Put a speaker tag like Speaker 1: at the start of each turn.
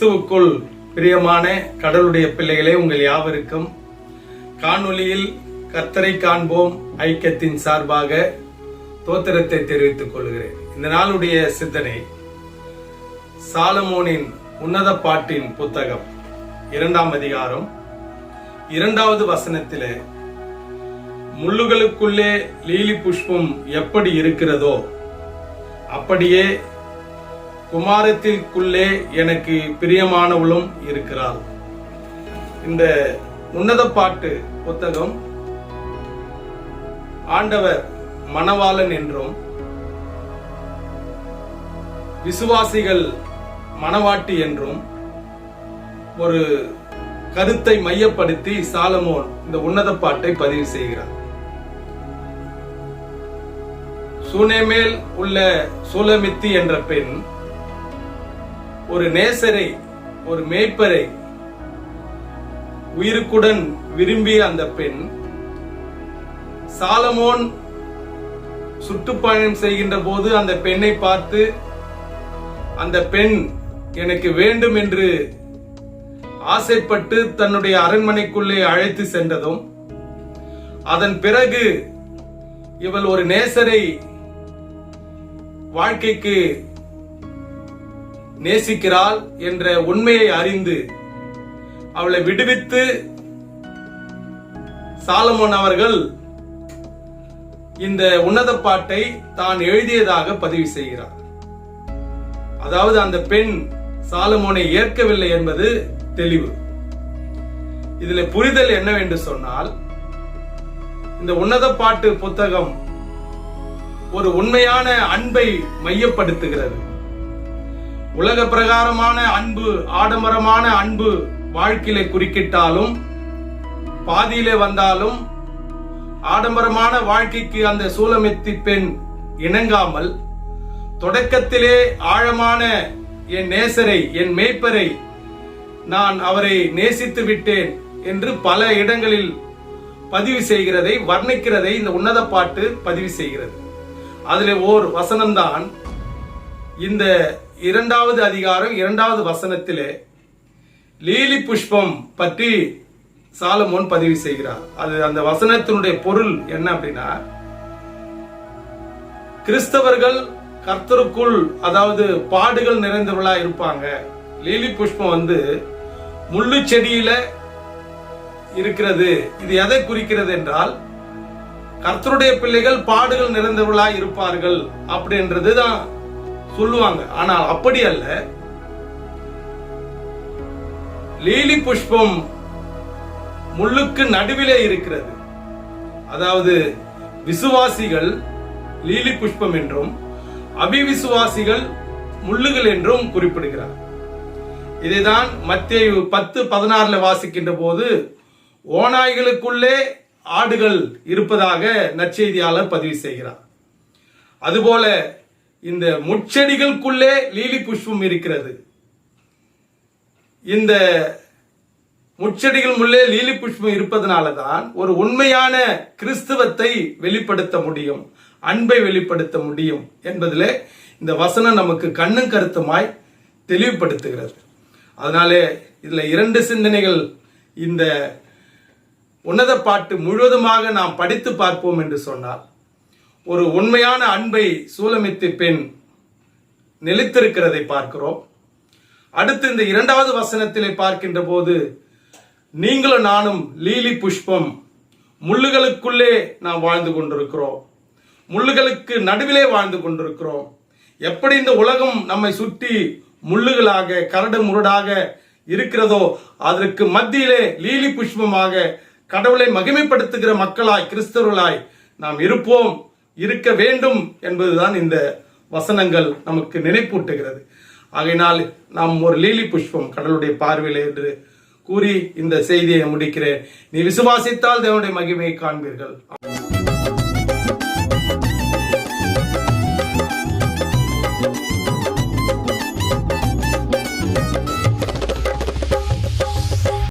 Speaker 1: கிறிஸ்துவுக்குள் பிரியமான கடவுளுடைய பிள்ளைகளே உங்கள் யாவருக்கும் காணொளியில் கத்தரை காண்போம் ஐக்கியத்தின் சார்பாக தோத்திரத்தை தெரிவித்துக் கொள்கிறேன். இந்த நாளுடைய சிந்தனை சாலமோனின் உன்னத பாட்டின் புத்தகம் இரண்டாம் அதிகாரம் இரண்டாவது வசனத்திலே முள்ளுகளுக்குள்ளே லீலி புஷ்பம் எப்படி இருக்கிறதோ அப்படியே குமாரத்திற்குள்ளே எனக்கு பிரியமானவளும் இருக்கிறாள். இந்த உன்னத பாட்டு புத்தகம் ஆண்டவர் மணவாளன் என்றும் விசுவாசிகள் மணவாட்டி என்றும் ஒரு கருத்தை மையப்படுத்தி சாலமோன் இந்த உன்னத பாட்டை பதிவு செய்கிறார். சூனேமேல் உள்ள சூலமித்தி என்ற பெண் ஒரு நேசரை ஒரு மேய்ப்பரை உயிருக்குடன் விரும்பிய அந்த பெண் சாலமோன் சுற்றுப்பயணம் செய்கின்ற போது அந்த பெண்ணை பார்த்து அந்த பெண் எனக்கு வேண்டும் என்று ஆசைப்பட்டு தன்னுடைய அரண்மனைக்குள்ளே அழைத்து சென்றதும் அதன் பிறகு இவள் ஒரு நேசரை வாழ்க்கைக்கு நேசிக்கிறாள் என்ற உண்மையை அறிந்து அவளை விடுவித்து சாலமோன் அவர்கள் இந்த உன்னத பாட்டை தான் எழுதியதாக பதிவு செய்கிறார். அதாவது அந்த பெண் சாலமோனை ஏற்கவில்லை என்பது தெளிவு. இதுல புரிதல் என்னவென்று சொன்னால் இந்த உன்னத பாட்டு புத்தகம் ஒரு உண்மையான அன்பை மையப்படுத்துகிறது. உலக பிரகாரமான அன்பு ஆடம்பரமான அன்பு வாழ்க்கையில குறுக்கிட்டாலும் பாதியிலே வந்தாலும் ஆடம்பரமான வாழ்க்கைக்கு அந்த சூலமெத்தி பெண் இணங்காமல் தொடக்கத்திலே ஆழமான என் நேசரை என் மேய்ப்பரை நான் அவரை நேசித்து விட்டேன் என்று பல இடங்களில் பதிவு செய்கிறதை வர்ணிக்கிறதை இந்த உன்னத பாட்டு பதிவு செய்கிறது. அதில் ஓர் வசனம்தான் இந்த இரண்டாவது அதிகாரம் இரண்டாவது வசனத்திலே லீலி புஷ்பம் பற்றி சாலமோன் பதிவு செய்கிறார். அது அந்த வசனத்தினுடைய பொருள் என்ன அப்படின்னா கிறிஸ்தவர்கள் கர்த்தருக்குள் அதாவது பாடுகள் நிறைந்தவர்களா இருப்பாங்க. லீலி புஷ்பம் வந்து முள்ளு செடியில இருக்கிறது. இது எதை குறிக்கிறது என்றால் கர்த்தருடைய பிள்ளைகள் பாடுகள் நிறைந்தவர்களா இருப்பார்கள் அப்படின்றது தான் சொல்லுவாங்க. ஆனால் அப்படி அல்ல. லீலி புஷ்பம் முள்ளுக்கு நடுவிலே இருக்கிறது. அதாவது விசுவாசிகள் லீலி புஷ்பம் என்றும் அபிவிசுவாசிகள் முள்ளுகள் என்றும் குறிப்பிடுகிறார். இதைதான் மத்திய பத்து பதினாறுல வாசிக்கின்ற போது ஓநாய்களுக்குள்ளே ஆடுகள் இருப்பதாக நற்செய்தியாளர் பதிவு செய்கிறார். அதுபோல இந்த முச்செடிகளுக்குள்ளே லீலி புஷ்பம் இருக்கிறது. இந்த முச்செடிகள் உள்ளே லீலி புஷ்பம் இருப்பதனால தான் ஒரு உண்மையான கிறிஸ்துவத்தை வெளிப்படுத்த முடியும் அன்பை வெளிப்படுத்த முடியும் என்பதிலே இந்த வசனம் நமக்கு கண்ணும் கருத்துமாய் தெளிவுபடுத்துகிறது. அதனாலே இதில் இரண்டு சிந்தனைகள் இந்த உன்னத பாட்டு முழுவதுமாக நாம் படித்து பார்ப்போம் என்று சொன்னால் ஒரு உண்மையான அன்பை சூலமித்து பெண் நிலைத்திருக்கிறதை பார்க்கிறோம். அடுத்து இந்த இரண்டாவது வசனத்திலே பார்க்கின்ற போது நீங்களும் நானும் லீலி புஷ்பம் முள்ளுகளுக்குள்ளே நாம் வாழ்ந்து கொண்டிருக்கிறோம். முள்ளுகளுக்கு நடுவிலே வாழ்ந்து கொண்டிருக்கிறோம். எப்படி இந்த உலகம் நம்மை சுற்றி முள்ளுகளாக கரடு முரடாக இருக்கிறதோ அதற்கு மத்தியிலே லீலி புஷ்பமாக கடவுளை மகிமைப்படுத்துகிற மக்களாய் கிறிஸ்தவர்களாய் நாம் இருப்போம். இருக்க வேண்டும் என்பதுதான் இந்த வசனங்கள் நமக்கு நினைப்பூட்டுகிறது. ஆகையினால் நாம் ஒரு லீலி புஷ்பம் கடலுடைய பார்வையில் என்று கூறி இந்த செய்தியை முடிக்கிறேன். நீ விசுவாசித்தால் தேவனுடைய மகிமையை காண்பீர்கள்.